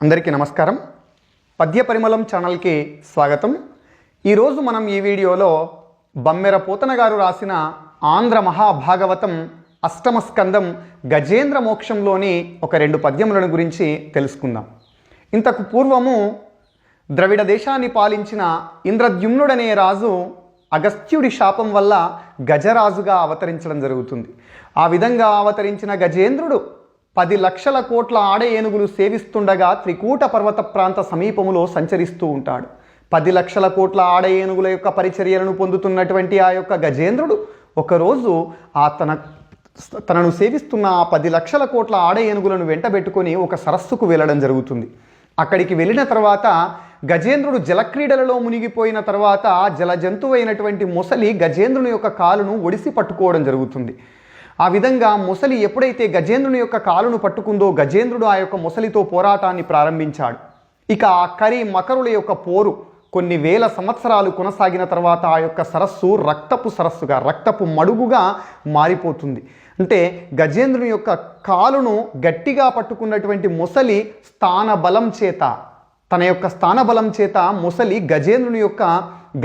అందరికీ నమస్కారం. పద్య పరిమళం ఛానల్కి స్వాగతం. ఈరోజు మనం ఈ వీడియోలో బమ్మెర పోతన గారు రాసిన ఆంధ్ర మహాభాగవతం అష్టమ స్కందం గజేంద్ర మోక్షంలోని ఒక రెండు పద్యములను గురించి తెలుసుకుందాం. ఇంతకు పూర్వము ద్రవిడ దేశాన్ని పాలించిన ఇంద్రద్యుమ్నుడనే రాజు అగస్త్యుడి శాపం వల్ల గజరాజుగా అవతరించడం జరుగుతుంది. ఆ విధంగా అవతరించిన గజేంద్రుడు పది లక్షల కోట్ల ఆడ ఏనుగులు సేవిస్తుండగా త్రికూట పర్వత ప్రాంత సమీపములో సంచరిస్తూ ఉంటాడు. పది లక్షల కోట్ల ఆడ ఏనుగుల యొక్క పరిచర్యలను పొందుతున్నటువంటి ఆ యొక్క గజేంద్రుడు ఒకరోజు ఆ తన తనను సేవిస్తున్న ఆ పది లక్షల కోట్ల ఆడ ఏనుగులను వెంటబెట్టుకొని ఒక సరస్సుకు వెళ్ళడం జరుగుతుంది. అక్కడికి వెళ్ళిన తర్వాత గజేంద్రుడు జలక్రీడలలో మునిగిపోయిన తర్వాత జల జంతువైనటువంటి మొసలి గజేంద్రుని యొక్క కాలును ఒడిసి పట్టుకోవడం జరుగుతుంది. ఆ విధంగా మొసలి ఎప్పుడైతే గజేంద్రుని యొక్క కాలును పట్టుకుందో గజేంద్రుడు ఆ యొక్క మొసలితో పోరాటాన్ని ప్రారంభించాడు. ఇక ఆ కరి మకరుల యొక్క పోరు కొన్ని వేల సంవత్సరాలు కొనసాగిన తర్వాత ఆ యొక్క సరస్సు రక్తపు సరస్సుగా రక్తపు మడుగుగా మారిపోతుంది. అంటే గజేంద్రుని యొక్క కాలును గట్టిగా పట్టుకున్నటువంటి మొసలి స్థాన బలం చేత తన యొక్క స్థానబలం చేత మొసలి గజేంద్రుని యొక్క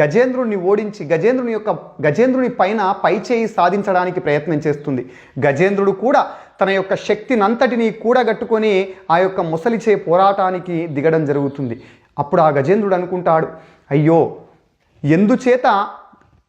గజేంద్రుణ్ణి ఓడించి గజేంద్రుని యొక్క గజేంద్రుని పైన పైచేయి సాధించడానికి ప్రయత్నం చేస్తుంది. గజేంద్రుడు కూడా తన యొక్క శక్తినంతటిని కూడగట్టుకొని ఆ యొక్క మొసలిచే పోరాటానికి దిగడం జరుగుతుంది. అప్పుడు ఆ గజేంద్రుడు అనుకుంటాడు అయ్యో ఎందుచేత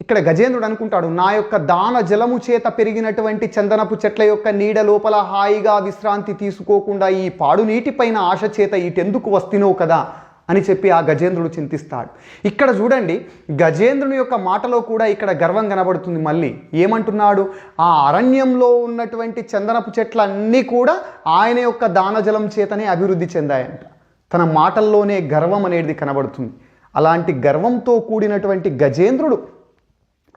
ఇక్కడ గజేంద్రుడు అనుకుంటాడు నా యొక్క దాన జలము చేత పెరిగినటువంటి చందనపు చెట్ల యొక్క నీడ లోపల హాయిగా విశ్రాంతి తీసుకోకుండా ఈ పాడు నీటిపైన ఆశ చేత ఇటెందుకు వస్తినో కదా? అని చెప్పి ఆ గజేంద్రుడు చింతిస్తాడు. ఇక్కడ చూడండి గజేంద్రుని యొక్క మాటలో కూడా ఇక్కడ గర్వం కనబడుతుంది మళ్ళీ. ఏమంటున్నాడు? ఆ అరణ్యంలో ఉన్నటువంటి చందనపు చెట్లన్నీ కూడా ఆయన యొక్క దానజలం చేతనే అభివృద్ధి చెందాయంట. తన మాటల్లోనే గర్వం అనేది కనబడుతుంది. అలాంటి గర్వంతో కూడినటువంటి గజేంద్రుడు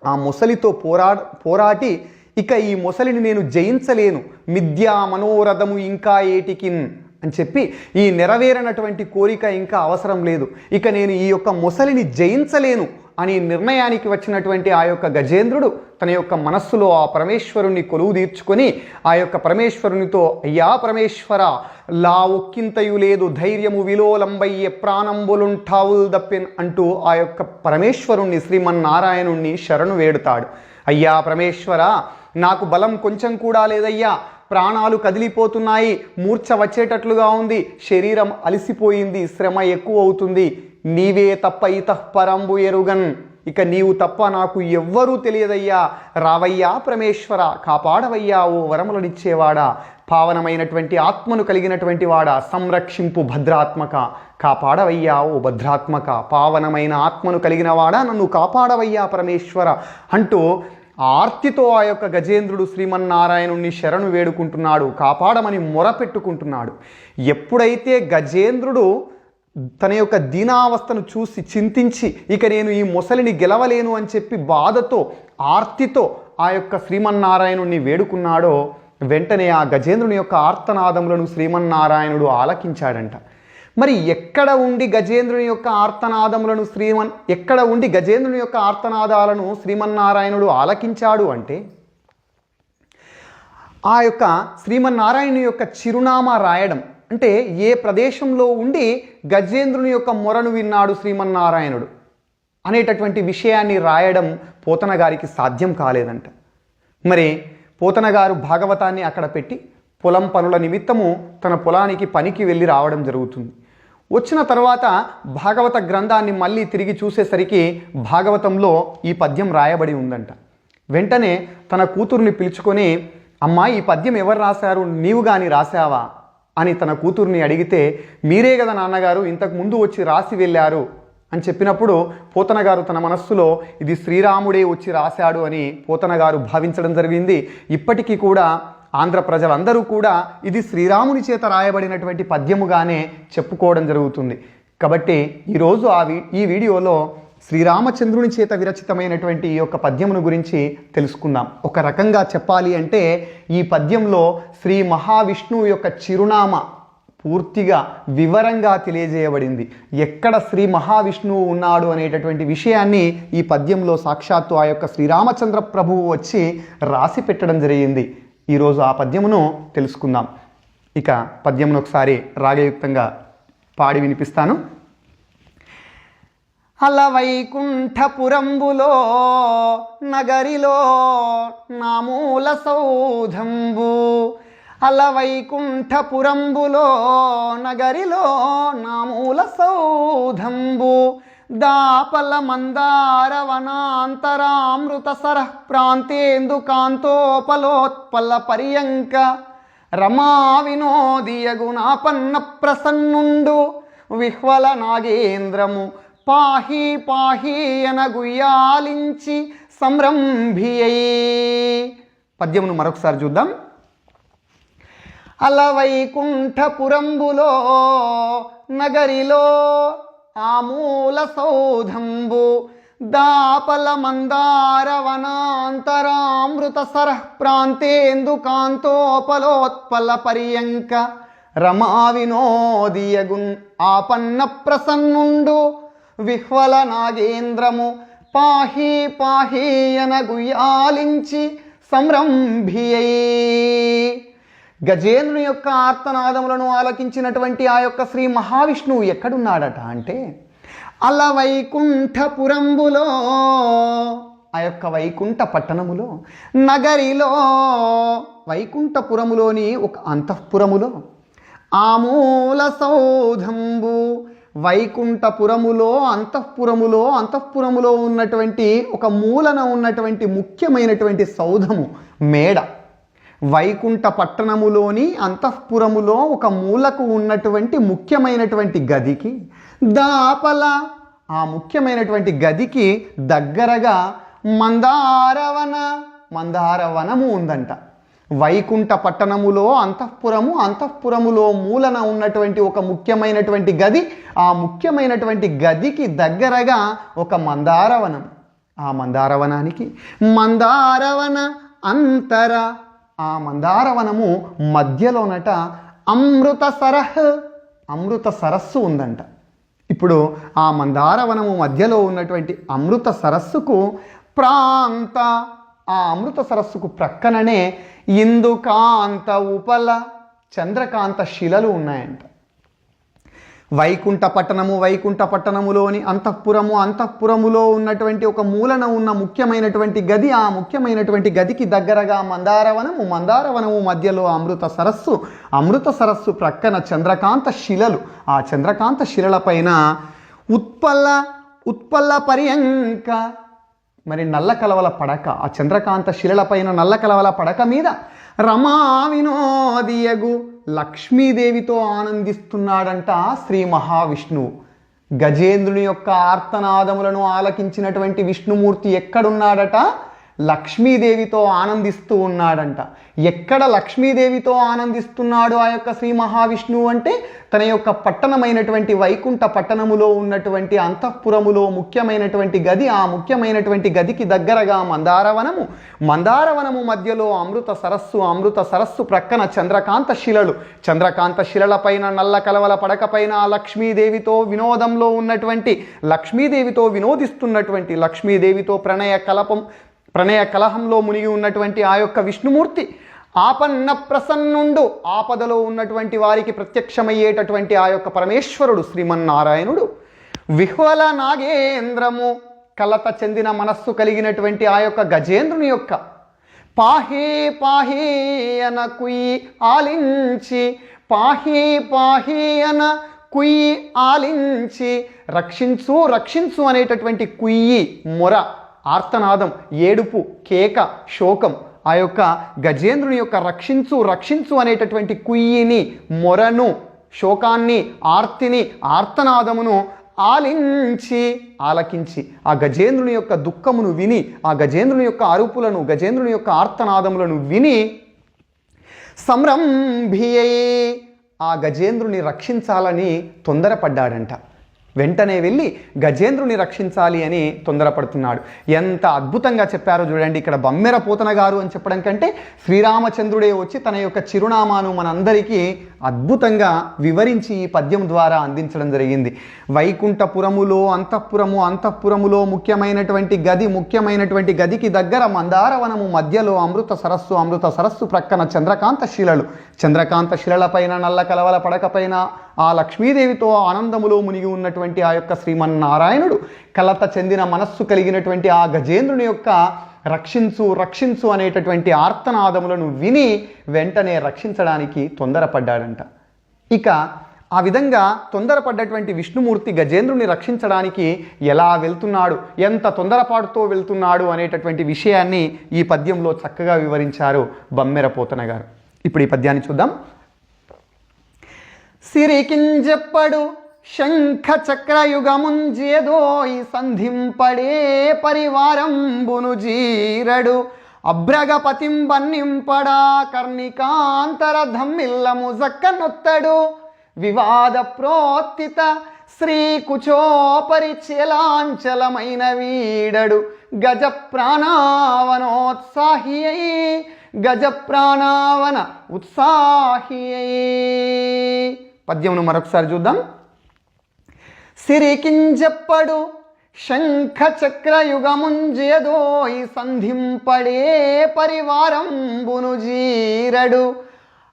ఆ మొసలితో పోరా పోరాటి ఇక ఈ మొసలిని నేను జయించలేను. మిథ్యా మనోరథము ఇంకా ఏటికిన్? అని చెప్పి ఈ నెరవేరనటువంటి కోరిక ఇంకా అవసరం లేదు. ఇక నేను ఈ యొక్క మొసలిని జయించలేను అని నిర్ణయానికి వచ్చినటువంటి ఆ యొక్క గజేంద్రుడు తన యొక్క మనస్సులో ఆ పరమేశ్వరుణ్ణి కొలువు తీర్చుకొని ఆ యొక్క పరమేశ్వరునితో అయ్యా పరమేశ్వర లా ఒక్కింతయు లేదు ధైర్యము విలోలంబయ్యే ప్రాణంబులుంఠావుల్ దప్పిన్ అంటూ ఆ యొక్క పరమేశ్వరుణ్ణి శ్రీమన్నారాయణుణ్ణి శరణు వేడుతాడు. అయ్యా పరమేశ్వర నాకు బలం కొంచెం కూడా లేదయ్యా ప్రాణాలు కదిలిపోతున్నాయి మూర్ఛ వచ్చేటట్లుగా ఉంది శరీరం అలసిపోయింది శ్రమ ఎక్కువ అవుతుంది. నీవే తప్ప ఇతఃపరంబు ఎరుగన్. ఇక నీవు తప్ప నాకు ఎవ్వరూ తెలియదయ్యా. రావయ్యా పరమేశ్వర కాపాడవయ్యా ఓ వరములనిచ్చేవాడా. పావనమైనటువంటి ఆత్మను కలిగినటువంటి వాడా. సంరక్షింపు భద్రాత్మక. కాపాడవయ్యా ఓ భద్రాత్మక. పావనమైన ఆత్మను కలిగిన వాడా. నన్ను కాపాడవయ్యా పరమేశ్వర. అంటూ ఆర్తితో ఆ యొక్క గజేంద్రుడు శ్రీమన్నారాయణుణ్ణి శరణు వేడుకుంటున్నాడు కాపాడమని మొరపెట్టుకుంటున్నాడు ఎప్పుడైతే గజేంద్రుడు తన యొక్క దీనావస్థను చూసి చింతించి ఇక నేను ఈ మొసలిని గెలవలేను అని చెప్పి బాధతో ఆర్తితో ఆ యొక్క శ్రీమన్నారాయణుణ్ణి వేడుకున్నాడో వెంటనే ఆ గజేంద్రుని యొక్క ఆర్తనాదములను శ్రీమన్నారాయణుడు ఆలకించాడంట. మరి ఎక్కడ ఉండి గజేంద్రుని యొక్క ఆర్తనాదములను శ్రీమన్ ఎక్కడ ఉండి గజేంద్రుని యొక్క ఆర్తనాదాలను శ్రీమన్నారాయణుడు ఆలకించాడు అంటే ఆ యొక్క శ్రీమన్నారాయణుని యొక్క చిరునామా రాయడం. అంటే ఏ ప్రదేశంలో ఉండి గజేంద్రుని యొక్క మొరను విన్నాడు శ్రీమన్నారాయణుడు అనేటటువంటి విషయాన్ని రాయడం పోతన గారికి సాధ్యం కాలేదంట. మరి పోతన గారు భాగవతాన్ని అక్కడ పెట్టి పొలం పనుల నిమిత్తము తన పొలానికి పనికి వెళ్ళి రావడం జరుగుతుంది. వచ్చిన తర్వాత భాగవత గ్రంథాన్ని మళ్ళీ తిరిగి చూసేసరికి భాగవతంలో ఈ పద్యం రాయబడి ఉందంట. వెంటనే తన కూతుర్ని పిలుచుకొని అమ్మా ఈ పద్యం ఎవరు రాశారు? నీవు కానీ రాశావా? అని తన కూతుర్ని అడిగితే మీరే కదా నాన్నగారు ఇంతకు ముందు వచ్చి రాసి వెళ్ళారు. అని చెప్పినప్పుడు పోతనగారు తన మనస్సులో ఇది శ్రీరాముడే వచ్చి రాశాడు అని పోతనగారు భావించడం జరిగింది. ఇప్పటికీ కూడా ఆంధ్ర ప్రజలందరూ కూడా ఇది శ్రీరాముని చేత రాయబడినటువంటి పద్యముగానే చెప్పుకోవడం జరుగుతుంది. కాబట్టి ఈరోజు ఆ వీ ఈ వీడియోలో శ్రీరామచంద్రుని చేత విరచితమైనటువంటి ఈ యొక్క పద్యమును గురించి తెలుసుకుందాం. ఒక రకంగా చెప్పాలి అంటే ఈ పద్యంలో శ్రీ మహావిష్ణువు యొక్క చిరునామా పూర్తిగా వివరంగా తెలియజేయబడింది. ఎక్కడ శ్రీ మహావిష్ణువు ఉన్నాడు అనేటటువంటి విషయాన్ని ఈ పద్యంలో సాక్షాత్తు ఆ యొక్క శ్రీరామచంద్ర ప్రభువు వచ్చి రాసి పెట్టడం జరిగింది. ఈరోజు ఆ పద్యమును తెలుసుకుందాం. ఇక పద్యమును ఒకసారి రాగయుక్తంగా పాడి వినిపిస్తాను. అలవైకుంఠపురంబులో నగరిలో నామూల సౌధంబు. అలవైకుంఠపురంబులో నగరిలో నామూల సౌధంబు. దాపల మందార వనాంతరామృత సర ప్రాంతేందు కాంతోపలోత్పల పర్యంక రమా వినోదియగుణాపన్న ప్రసన్నుండు విహ్వల నాగేంద్రము పాహి పాహి అనగుయాలించి సంరంభియై. పద్యమును మరొకసారి చూద్దాం. అలవైకుంఠపురంబులో నగరిలో ఆమూల సౌధంబు దాపల మందార వనాంతరామృత సర ప్రాంతేందు కాంతోపలోత్పల పర్యంక రమా వినోదియగున్ ఆపన్న ప్రసన్నుండు విహ్వల నాగేంద్రము పాహి పాహి అనగుయాలించి సంరంభియై. గజేంద్రుని యొక్క ఆర్తనాదములను ఆలకించినటువంటి ఆ యొక్క శ్రీ మహావిష్ణువు ఎక్కడున్నాడట అంటే అల వైకుంఠపురంబులో ఆ యొక్క వైకుంఠ పట్టణములో నగరిలో వైకుంఠపురములోని ఒక అంతఃపురములో ఆమూల సౌధంబు వైకుంఠపురములో అంతఃపురములో అంతఃపురములో ఉన్నటువంటి ఒక మూలన ఉన్నటువంటి ముఖ్యమైనటువంటి సౌధము మేడ. వైకుంఠ పట్టణములోని అంతఃపురములో ఒక మూలకు ఉన్నటువంటి ముఖ్యమైనటువంటి గదికి దాపల ఆ ముఖ్యమైనటువంటి గదికి దగ్గరగా మందారవన మందారవనము ఉందంట. వైకుంఠ పట్టణములో అంతఃపురము అంతఃపురములో మూలన ఉన్నటువంటి ఒక ముఖ్యమైనటువంటి గది ఆ ముఖ్యమైనటువంటి గదికి దగ్గరగా ఒక మందారవనం. ఆ మందారవనానికి మందారవన అంతర ఆ మందారవనము మధ్యలోనట అమృత సరహ్ అమృత సరస్సు ఉందంట. ఇప్పుడు ఆ మందారవనము మధ్యలో ఉన్నటువంటి అమృత సరస్సుకు ప్రాంత ఆ అమృత సరస్సుకు ప్రక్కననే ఇందుకాంత ఉపల చంద్రకాంత శిలలు ఉన్నాయంట. వైకుంఠ పట్టణము వైకుంఠ పట్టణములోని అంతఃపురము అంతఃపురములో ఉన్నటువంటి ఒక మూలన ఉన్న ముఖ్యమైనటువంటి గది ఆ ముఖ్యమైనటువంటి గదికి దగ్గరగా మందారవనము మందారవనము మధ్యలో అమృత సరస్సు అమృత సరస్సు ప్రక్కన చంద్రకాంత శిలలు. ఆ చంద్రకాంత శిలలపైన ఉత్పల్ల ఉత్పల్ల పర్యంక మరి నల్ల కలవల పడక ఆ చంద్రకాంత శిలలపైన నల్ల కలవల పడక మీద రమా వినోదియగు. లక్ష్మీదేవితో ఆనందిస్తున్నాడంట శ్రీ మహావిష్ణువు. గజేంద్రుని యొక్క ఆర్తనాదములను ఆలకించినటువంటి విష్ణుమూర్తి ఎక్కడున్నాడట? లక్ష్మీదేవితో ఆనందిస్తూ ఉన్నాడంట. ఎక్కడ లక్ష్మీదేవితో ఆనందిస్తున్నాడు ఆ యొక్క శ్రీ మహావిష్ణువు అంటే? తన యొక్క పట్టణమైనటువంటి వైకుంఠ పట్టణములో ఉన్నటువంటి అంతఃపురములో ముఖ్యమైనటువంటి గది ఆ ముఖ్యమైనటువంటి గదికి దగ్గరగా మందారవనము. మందారవనము మధ్యలో అమృత సరస్సు అమృత సరస్సు ప్రక్కన చంద్రకాంత శిలలు. చంద్రకాంత శిలలపైన నల్ల కలవల పడకపైన ఆ లక్ష్మీదేవితో వినోదంలో ఉన్నటువంటి లక్ష్మీదేవితో వినోదిస్తున్నటువంటి లక్ష్మీదేవితో ప్రణయ కలపం ప్రణయ కలహంలో మునిగి ఉన్నటువంటి ఆ యొక్క విష్ణుమూర్తి ఆపన్న ప్రసన్నుండు ఆపదలో ఉన్నటువంటి వారికి ప్రత్యక్షమయ్యేటటువంటి ఆ యొక్క పరమేశ్వరుడు శ్రీమన్నారాయణుడు. విహ్వల నాగేంద్రము కలత చెందిన మనస్సు కలిగినటువంటి ఆ యొక్క గజేంద్రుని యొక్క పాహే పాహి అన కుయి ఆలించి పాహి పాహి అన ఆలించి రక్షించు రక్షించు అనేటటువంటి కుయ్యి మొర ఆర్తనాదం ఏడుపు కేక శోకం ఆ యొక్క గజేంద్రుని యొక్క రక్షించు రక్షించు అనేటటువంటి కుయ్యిని మొరను శోకాన్ని ఆర్తిని ఆర్తనాదమును ఆలించి ఆలకించి ఆ గజేంద్రుని యొక్క దుఃఖమును విని ఆ గజేంద్రుని యొక్క అరుపులను గజేంద్రుని యొక్క ఆర్తనాదములను విని సంరంభియై ఆ గజేంద్రుని రక్షించాలని తొందరపడ్డాడంట. వెంటనే వెళ్ళి గజేంద్రుని రక్షించాలి అని తొందరపడుతున్నాడు. ఎంత అద్భుతంగా చెప్పారో చూడండి. ఇక్కడ బమ్మెర పోతన గారు అని చెప్పడం కంటే శ్రీరామచంద్రుడే వచ్చి తన యొక్క చిరునామాను మనందరికీ అద్భుతంగా వివరించి ఈ పద్యం ద్వారా అందించడం జరిగింది. వైకుంఠపురములో అంతఃపురము అంతఃపురములో ముఖ్యమైనటువంటి గది ముఖ్యమైనటువంటి గదికి దగ్గర మందారవనము మధ్యలో అమృత సరస్సు అమృత సరస్సు ప్రక్కన చంద్రకాంత శిలలు. చంద్రకాంత శిలలపైన నల్ల కలవల పడకపైన ఆ లక్ష్మీదేవితో ఆనందములో మునిగి ఉన్నటువంటి ఆ యొక్క శ్రీమన్నారాయణుడు కలత చెందిన మనస్సు కలిగినటువంటి ఆ గజేంద్రుని యొక్క రక్షించు రక్షించు అనేటటువంటి ఆర్తనాదములను విని వెంటనే రక్షించడానికి తొందరపడ్డాడంట. ఇక ఆ విధంగా తొందరపడ్డటువంటి విష్ణుమూర్తి గజేంద్రుని రక్షించడానికి ఎలా వెళ్తున్నాడు ఎంత తొందరపాటుతో వెళ్తున్నాడు అనేటటువంటి విషయాన్ని ఈ పద్యంలో చక్కగా వివరించారు బమ్మెర పోతన గారు. ఇప్పుడు ఈ పద్యాన్ని చూద్దాం. సిరికింజెప్పడు శంఖ చక్రయుగముంజేదోయి సంధింపడే పరివారంబును జీరడు. అభ్రగపతింబన్నింపడా కర్ణికాంతరధమ్మిల్లము జక్కనొత్తడు వివాద ప్రోత్తిత శ్రీ కుచోపరిచలాంచలమైన వీడడు. గజ ప్రాణావనోత్సాహి అయి గజ ప్రాణావన ఉత్సాహి అయి పద్యమును మరొకసారి చూద్దాం. సిరికింజెప్పడు. శంఖ చక్రయుగముంజేదోయి సంధింపడే పరివారంబును జీరడు.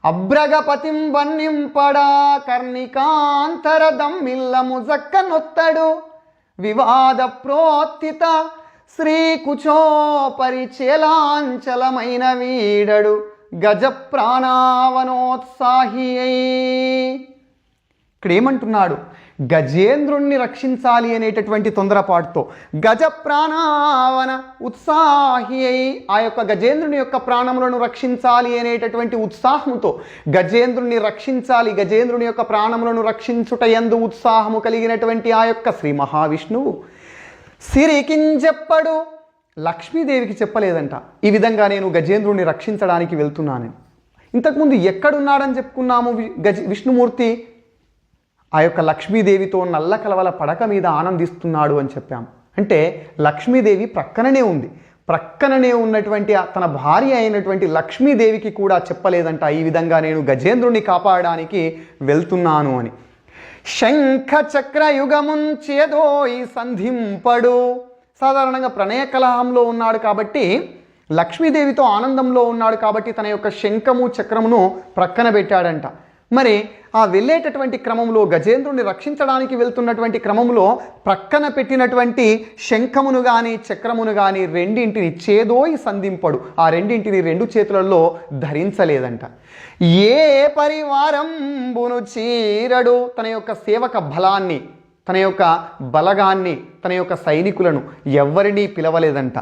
అభ్రగపతిం బన్నింపడా కర్ణికాంతర దమ్మిల్లము జక్కనొత్తడు. వివాద ప్రోత్తిత శ్రీ కుచోపరిచేలాంచలమైన వీడడు. గజ ప్రాణావనోత్సాహి ఇక్కడ ఏమంటున్నాడు గజేంద్రుణ్ణి రక్షించాలి అనేటటువంటి తొందరపాటుతో గజ ప్రాణావన ఉత్సాహి అయి ఆ యొక్క గజేంద్రుని యొక్క ప్రాణములను రక్షించాలి అనేటటువంటి ఉత్సాహంతో గజేంద్రుని రక్షించాలి గజేంద్రుని యొక్క ప్రాణములను రక్షించుట ఎందు ఉత్సాహము కలిగినటువంటి ఆ యొక్క శ్రీ మహావిష్ణువు. సిరికించెప్పడు లక్ష్మీదేవికి చెప్పలేదంట. ఈ విధంగా నేను గజేంద్రుని రక్షించడానికి వెళ్తున్నానని ఇంతకుముందు ఎక్కడున్నాడని చెప్పుకున్నాము వి- గజ విష్ణుమూర్తి? ఆ యొక్క లక్ష్మీదేవితో నల్ల కలవల పడక మీద ఆనందిస్తున్నాడు అని చెప్పాం. అంటే లక్ష్మీదేవి ప్రక్కననే ఉంది. ప్రక్కననే ఉన్నటువంటి తన భార్య అయినటువంటి లక్ష్మీదేవికి కూడా చెప్పలేదంట ఈ విధంగా నేను గజేంద్రుని కాపాడడానికి వెళ్తున్నాను అని. శంఖ చక్రయుగముంచేదో ఈ సంధింపడు. సాధారణంగా ప్రణయ కలహంలో ఉన్నాడు కాబట్టి లక్ష్మీదేవితో ఆనందంలో ఉన్నాడు కాబట్టి తన యొక్క శంఖము చక్రమును ప్రక్కన పెట్టాడంట. మరి ఆ వెళ్ళేటటువంటి క్రమంలో గజేంద్రుని రక్షించడానికి వెళ్తున్నటువంటి క్రమంలో ప్రక్కన పెట్టినటువంటి శంఖమును కానీ చక్రమును కానీ రెండింటిని చేదోయి సంధింపడు. ఆ రెండింటిని రెండు చేతులలో ధరించలేదంట. ఏ పరివారం బును చీరడు తన యొక్క సేవక బలాన్ని తన యొక్క బలగాన్ని తన యొక్క సైనికులను ఎవ్వరినీ పిలవలేదంట.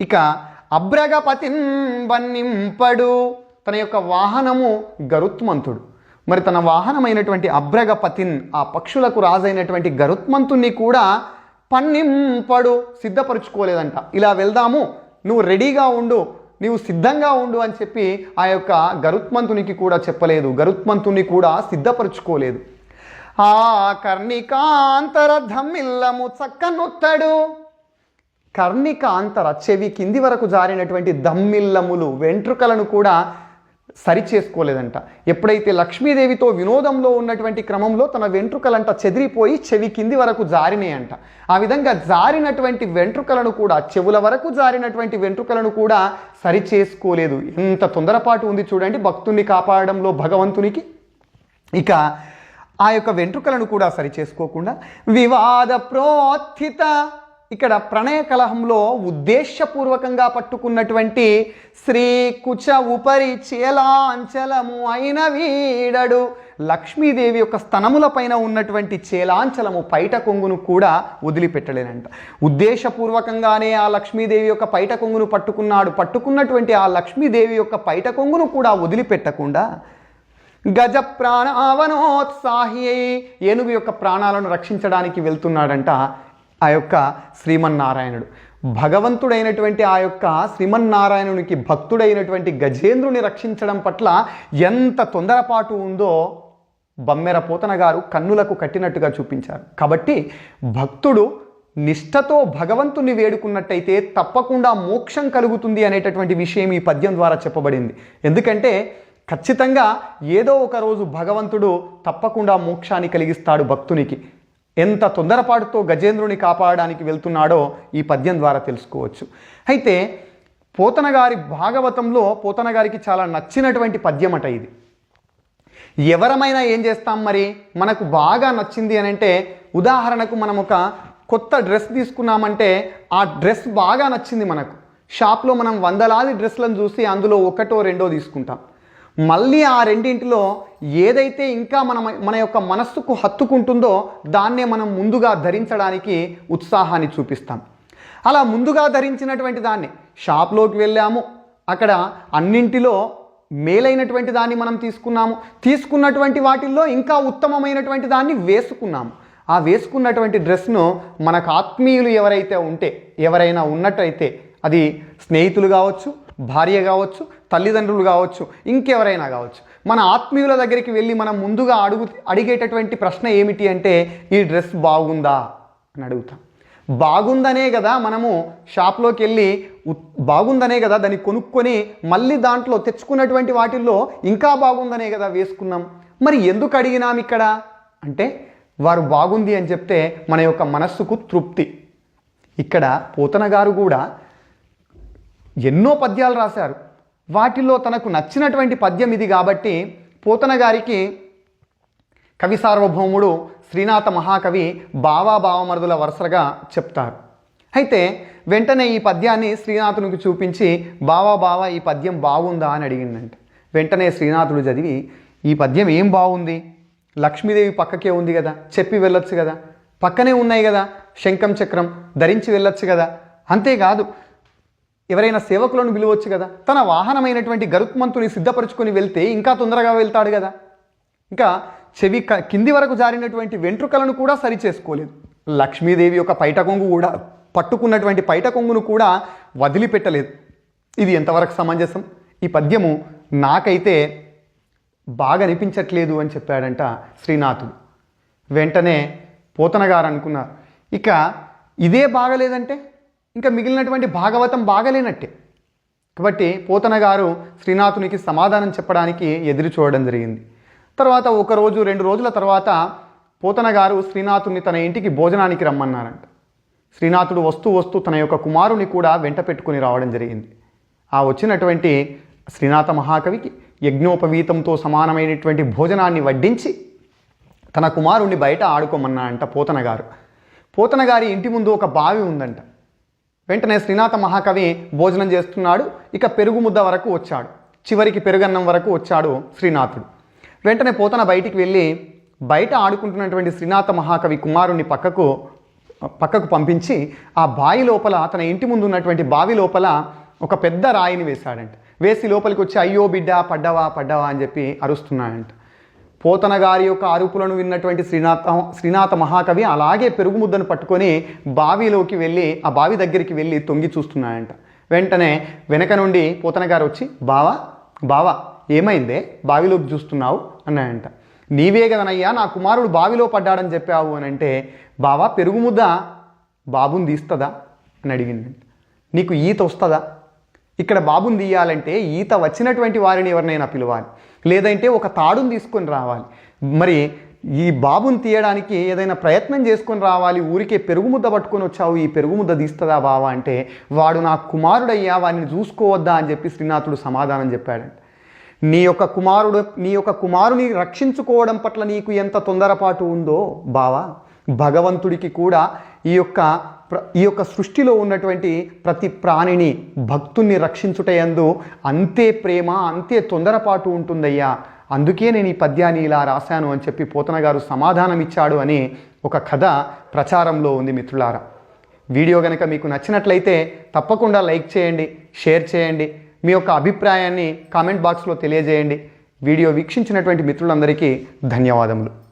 ఇక అబ్రగపతిన్ బన్నింపడు తన యొక్క వాహనము గరుత్మంతుడు. మరి తన వాహనమైనటువంటి అబ్రగపతిన్ ఆ పక్షులకు రాజైనటువంటి గరుత్మంతుణ్ణి కూడా పన్నింపడు సిద్ధపరుచుకోలేదంట. ఇలా వెళ్దాము నువ్వు రెడీగా ఉండు నీవు సిద్ధంగా ఉండు అని చెప్పి ఆ యొక్క గరుత్మంతునికి కూడా చెప్పలేదు. గరుత్మంతుని కూడా సిద్ధపరుచుకోలేదు. ఆ కర్ణికాంతర ధమ్మిల్లము చక్కనొత్తడు కర్ణిక అంతర చెవి కింది వరకు జారినటువంటి దమ్మిల్లములు వెంట్రుకలను కూడా సరి చేసుకోలేదంట ఎప్పుడైతే లక్ష్మీదేవితో వినోదంలో ఉన్నటువంటి క్రమంలో తన వెంట్రుకలంట చెదిరిపోయి చెవి కింది వరకు జారినాయంట. ఆ విధంగా జారినటువంటి వెంట్రుకలను కూడా చెవుల వరకు జారినటువంటి వెంట్రుకలను కూడా సరి చేసుకోలేదు ఎంత తొందరపాటు ఉంది చూడండి భక్తుణ్ణి కాపాడడంలో భగవంతునికి. ఇక ఆ యొక్క వెంట్రుకలను కూడా సరి చేసుకోకుండా వివాద ప్రోత్థిత ఇక్కడ ప్రణయ కలహంలో ఉద్దేశపూర్వకంగా పట్టుకున్నటువంటి శ్రీ కుచ ఉపరి చేలాంచలము అయిన వీడడు. లక్ష్మీదేవి యొక్క స్తనముల పైన ఉన్నటువంటి చేలాంచలము పైట కొంగును కూడా వదిలిపెట్టలేనంట. ఉద్దేశపూర్వకంగానే ఆ లక్ష్మీదేవి యొక్క పైట కొంగును పట్టుకున్నాడు. పట్టుకున్నటువంటి ఆ లక్ష్మీదేవి యొక్క పైట కొంగును కూడా వదిలిపెట్టకుండా గజ ప్రాణావనోత్సాహి ఏనుగు యొక్క ప్రాణాలను రక్షించడానికి వెళ్తున్నాడంట ఆ యొక్క శ్రీమన్నారాయణుడు. భగవంతుడైనటువంటి ఆ యొక్క శ్రీమన్నారాయణునికి భక్తుడైనటువంటి గజేంద్రుని రక్షించడం పట్ల ఎంత తొందరపాటు ఉందో బమ్మెర పోతన గారు కన్నులకు కట్టినట్టుగా చూపించారు. కాబట్టి భక్తుడు నిష్ఠతో భగవంతుని వేడుకున్నట్టయితే తప్పకుండా మోక్షం కలుగుతుంది అనేటటువంటి విషయం ఈ పద్యం ద్వారా చెప్పబడింది. ఎందుకంటే ఖచ్చితంగా ఏదో ఒక రోజు భగవంతుడు తప్పకుండా మోక్షాన్ని కలిగిస్తాడు భక్తునికి. ఎంత తొందరపాటుతో గజేంద్రుని కాపాడడానికి వెళ్తున్నాడో ఈ పద్యం ద్వారా తెలుసుకోవచ్చు. అయితే పోతనగారి భాగవతంలో పోతనగారికి చాలా నచ్చినటువంటి పద్యం అట ఇది. ఎవరమైనా ఏం చేస్తాం మరి? మనకు బాగా నచ్చింది అని అంటే ఉదాహరణకు మనం ఒక కొత్త డ్రెస్ తీసుకున్నామంటే ఆ డ్రెస్ బాగా నచ్చింది మనకు. షాప్లో మనం వందలాది డ్రెస్లను చూసి అందులో ఒకటో రెండో తీసుకుంటాం. మళ్ళీ ఆ రెండింటిలో ఏదైతే ఇంకా మన మన యొక్క మనస్సుకు హత్తుకుంటుందో దాన్నే మనం ముందుగా ధరించడానికి ఉత్సాహాన్ని చూపిస్తాం. అలా ముందుగా ధరించినటువంటి దాన్ని షాప్లోకి వెళ్ళాము. అక్కడ అన్నింటిలో మేలైనటువంటి దాన్ని మనం తీసుకున్నాము. తీసుకున్నటువంటి వాటిల్లో ఇంకా ఉత్తమమైనటువంటి దాన్ని వేసుకున్నాము. ఆ వేసుకున్నటువంటి డ్రెస్ను మనకు ఆత్మీయులు ఎవరైతే ఉంటే ఎవరైనా ఉన్నట్టయితే అది స్నేహితులు కావచ్చు భార్య కావచ్చు తల్లిదండ్రులు కావచ్చు ఇంకెవరైనా కావచ్చు. మన ఆత్మీయుల దగ్గరికి వెళ్ళి మనం ముందుగా అడుగు అడిగేటటువంటి ప్రశ్న ఏమిటి అంటే ఈ డ్రెస్ బాగుందా అని అడుగుతాం. బాగుందనే కదా మనము షాప్లోకి వెళ్ళి బాగుందనే కదా దాన్ని కొనుక్కొని మళ్ళీ దాంట్లో తెచ్చుకున్నటువంటి వాటిల్లో ఇంకా బాగుందనే కదా వేసుకున్నాం. మరి ఎందుకు అడిగినాం ఇక్కడ? అంటే వారు బాగుంది అని చెప్తే మన యొక్క మనస్సుకు తృప్తి. ఇక్కడ పోతన గారు కూడా ఎన్నో పద్యాలు రాశారు. వాటిలో తనకు నచ్చినటువంటి పద్యం ఇది కాబట్టి పోతన గారికి కవి సార్వభౌముడు శ్రీనాథ మహాకవి బావా బావమరుదుల వరుసగా చెప్తారు. అయితే వెంటనే ఈ పద్యాన్ని శ్రీనాథునికి చూపించి బావా బావా ఈ పద్యం బాగుందా అని అడిగిందంట వెంటనే శ్రీనాథుడు చదివి ఈ పద్యం ఏం బాగుంది? లక్ష్మీదేవి పక్కకే ఉంది కదా చెప్పి వెళ్ళొచ్చు కదా. పక్కనే ఉన్నాయి కదా శంఖం చక్రం ధరించి వెళ్ళొచ్చు కదా. అంతేకాదు ఎవరైనా సేవకులను పిలవచ్చు కదా? తన వాహనమైనటువంటి గరుత్మంతుని సిద్ధపరచుకొని వెళ్తే ఇంకా తొందరగా వెళ్తాడు కదా? ఇంకా చెవి క- కింది వరకు జారినటువంటి వెంట్రుకలను కూడా సరి చేసుకోలేదు లక్ష్మీదేవి యొక్క పైట కొంగు కూడా పట్టుకున్నటువంటి పైట కొంగును కూడా వదిలిపెట్టలేదు. ఇది ఎంతవరకు సమంజసం? ఈ పద్యము నాకైతే బాగా అనిపించట్లేదు అని చెప్పాడంట శ్రీనాథుడు. వెంటనే పోతనగారు అనుకున్నారు ఇక ఇదే బాగలేదంటే? ఇంకా మిగిలినటువంటి భాగవతం బాగలేనట్టే. కాబట్టి పోతన గారు శ్రీనాథునికి సమాధానం చెప్పడానికి ఎదురు చూడడం జరిగింది. తర్వాత ఒక రోజు రెండు రోజుల తర్వాత పోతన గారు శ్రీనాథుని తన ఇంటికి భోజనానికి రమ్మన్నారంట. శ్రీనాథుడు వస్తూ వస్తూ తన యొక్క కుమారుని కూడా వెంట పెట్టుకుని రావడం జరిగింది. ఆ వచ్చినటువంటి శ్రీనాథ మహాకవికి యజ్ఞోపవీతంతో సమానమైనటువంటి భోజనాన్ని వడ్డించి తన కుమారుణ్ణి బయట ఆడుకోమన్నాడంట పోతన గారు పోతన గారి ఇంటి ముందు ఒక బావి ఉందంట. వెంటనే శ్రీనాథ మహాకవి భోజనం చేస్తున్నాడు. ఇక పెరుగు ముద్ద వరకు వచ్చాడు. చివరికి పెరుగన్నం వరకు వచ్చాడు శ్రీనాథుడు. వెంటనే పోతన బయటికి వెళ్ళి బయట ఆడుకుంటున్నటువంటి శ్రీనాథ మహాకవి కుమారుణ్ణి పక్కకు పక్కకు పంపించి ఆ బావి లోపల తన ఇంటి ముందు ఉన్నటువంటి బావి లోపల ఒక పెద్ద రాయిని వేశాడంట. వేసి లోపలికి వచ్చి అయ్యో బిడ్డ పడ్డవా పడ్డవా అని చెప్పి అరుస్తున్నాడంట. పోతన గారి యొక్క అరుపులను విన్నటువంటి శ్రీనాథ శ్రీనాథ మహాకవి అలాగే పెరుగు ముద్దను పట్టుకొని బావిలోకి వెళ్ళి ఆ బావి దగ్గరికి వెళ్ళి తొంగి చూస్తున్నాడంట వెంటనే వెనక నుండి పోతన గారు వచ్చి బావా బావా ఏమైందే? బావిలోకి చూస్తున్నావు? అన్నాడంట నీవే కదనయ్యా నా కుమారుడు బావిలో పడ్డాడని చెప్పావు అని అంటే బావా పెరుగు ముద్ద బాబుని తీస్తుందా? అని అడిగింది. నీకు ఈత వస్తుందా? ఇక్కడ బాబుని తీయాలంటే ఈత వచ్చినటువంటి వారిని ఎవరినైనా పిలవాలి. లేదంటే ఒక తాడుని తీసుకొని రావాలి. మరి ఈ బాబుని తీయడానికి ఏదైనా ప్రయత్నం చేసుకొని రావాలి. ఊరికే పెరుగు ముద్ద పట్టుకొని వచ్చావు ఈ పెరుగు ముద్ద తీస్తుందా బావా అంటే వాడు నా కుమారుడయ్యా వాడిని చూసుకోవద్దా అని చెప్పి శ్రీనాథుడు సమాధానం చెప్పాడంట. నీ యొక్క కుమారుడు నీ యొక్క కుమారుని రక్షించుకోవడం పట్ల నీకు ఎంత తొందరపాటు ఉందో బావా భగవంతుడికి కూడా ఈ యొక్క ఈ యొక్క సృష్టిలో ఉన్నటువంటి ప్రతి ప్రాణిని భక్తుణ్ణి రక్షించుటయందు అంతే ప్రేమ అంతే తొందరపాటు ఉంటుందయ్యా. అందుకే నేను ఈ పద్యాన్ని ఇలా రాశాను అని చెప్పి పోతన గారు సమాధానం ఇచ్చాడు అని ఒక కథ ప్రచారంలో ఉంది మిత్రులారా. వీడియో కనుక మీకు నచ్చినట్లయితే తప్పకుండా లైక్ చేయండి షేర్ చేయండి మీ యొక్క అభిప్రాయాన్ని కామెంట్ బాక్స్లో తెలియజేయండి. వీడియో వీక్షించినటువంటి మిత్రులందరికీ ధన్యవాదములు.